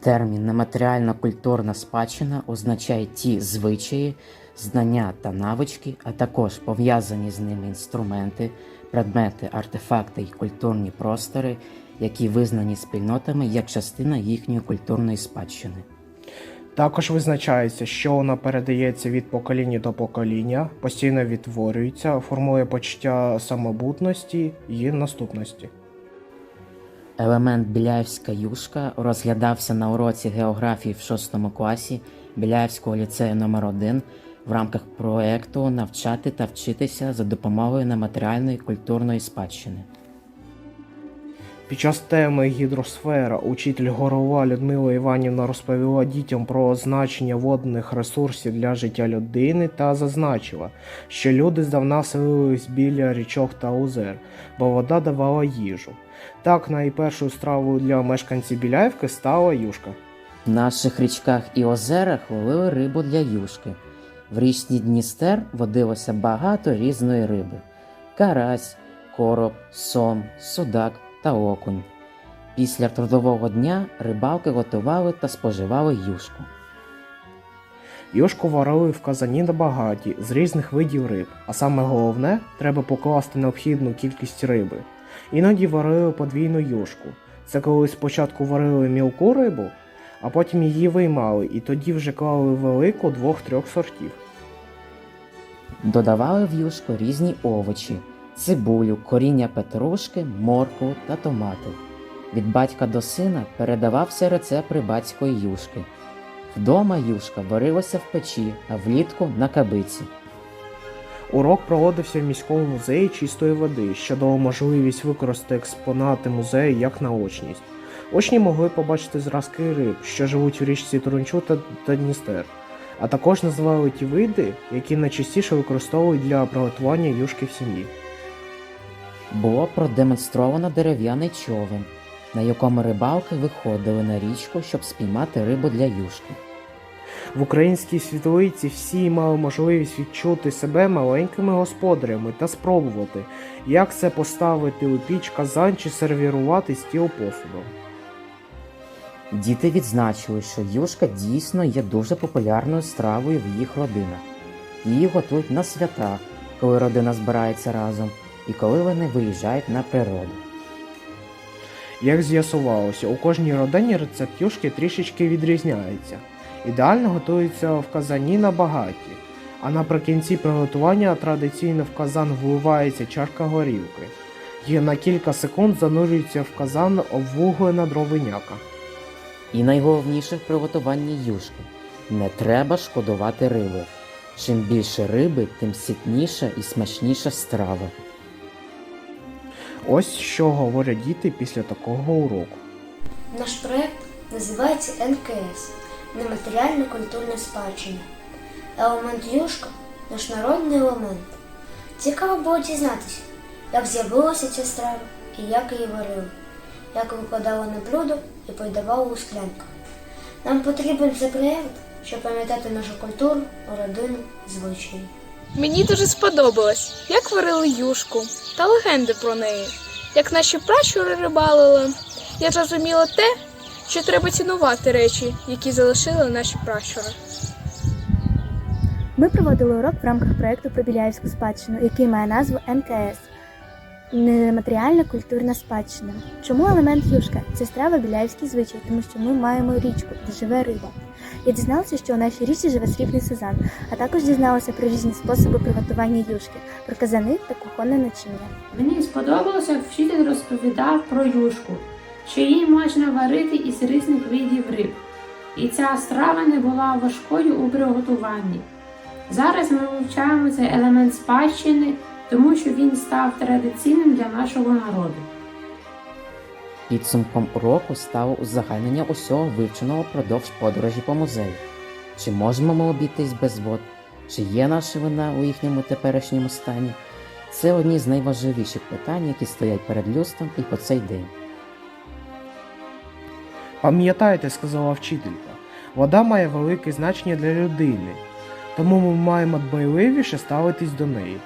Термін нематеріально-культурна спадщина означає ті звичаї, знання та навички, а також пов'язані з ними інструменти, предмети, артефакти й культурні простори, які визнані спільнотами як частина їхньої культурної спадщини. Також визначається, що вона передається від покоління до покоління, постійно відтворюється, формує почуття самобутності і наступності. Елемент Біляївська юшка розглядався на уроці географії в 6 класі Біляївського ліцею номер 1 в рамках проекту Навчати та вчитися за допомогою нематеріальної культурної спадщини. Під час теми гідросфера учитель Горова Людмила Іванівна розповіла дітям про значення водних ресурсів для життя людини та зазначила, що люди здавна селились біля річок та озер, бо вода давала їжу. Так, найпершою стравою для мешканців Біляївки стала юшка. В наших річках і озерах ловили рибу для юшки. В річці Дністер водилося багато різної риби: карась, короб, сом, судак та окунь. Після трудового дня рибалки готували та споживали юшку. Юшку варили в казані на багаті з різних видів риб, а саме головне, треба покласти необхідну кількість риби. Іноді варили подвійну юшку. Це коли спочатку варили мілку рибу, а потім її виймали і тоді вже клали велику двох-трьох сортів. Додавали в юшку різні овочі: цибулю, коріння петрушки, моркву та томати. Від батька до сина передавався рецепт рибацької юшки. Вдома юшка варилася в печі, а влітку на кабиці. Урок проводився в міському музеї чистої води, що дало можливість використати експонати музею як наочність. Учні могли побачити зразки риб, що живуть у річці Турунчу та, та Дністер, а також називали ті види, які найчастіше використовують для приготування юшки в сім'ї. Було продемонстровано дерев'яний човен, на якому рибалки виходили на річку, щоб спіймати рибу для юшки. В українській світлиці всі мали можливість відчути себе маленькими господарями та спробувати, як це поставити у піч казан чи сервірувати стіл посудом. Діти відзначили, що юшка дійсно є дуже популярною стравою в їх родинах. Її готують на свята, коли родина збирається разом, і коли вони виїжджають на природу. Як з'ясувалося, у кожній родині рецепт юшки трішечки відрізняється. Ідеально готується в казані на багаті, а наприкінці приготування традиційно в казан вливається чашка горілки і на кілька секунд занурюється в казан обвуглена дровиняка. І найголовніше в приготуванні юшки не треба шкодувати риби. Чим більше риби, тим ситніша і смачніша страва. Ось що говорять діти після такого уроку. Наш проект називається НКС Нематеріальна культурна спадщина. Елемент юшка наш народний елемент. Цікаво було дізнатися, як з'явилася ця страва і як її варили, як викладали на блюдо і подавали у склянках. Нам потрібен цей проєкт, щоб пам'ятати нашу культуру, родину, звичаї. Мені дуже сподобалось, як варили юшку та легенди про неї, як наші пращури рибалили. Я зрозуміла те, що треба цінувати речі, які залишили наші пращури. Ми проводили урок в рамках проєкту про Біляївську спадщину, який має назву НКС Нематеріальна культурна спадщина. Чому елемент юшка? Це страва біляївський звичай, тому що ми маємо річку, де живе риба. Я дізналася, що у нашій річці живе срібний сазан, а також дізналася про різні способи приготування юшки, про казани та кухонне начиння. Мені сподобалося, як вчитель розповідав про юшку, що її можна варити із різних видів риб, і ця страва не була важкою у приготуванні. Зараз ми вивчаємо цей елемент спадщини, тому що він став традиційним для нашого народу. Підсумком уроку стало узагальнення усього вивченого впродовж подорожі по музею. Чи можемо ми обійтись без вод? Чи є наша вина у їхньому теперішньому стані? Це одні з найважливіших питань, які стоять перед людством і по цей день. Пам'ятайте, сказала вчителька, вода має велике значення для людини, тому ми маємо дбайливіше ставитись до неї.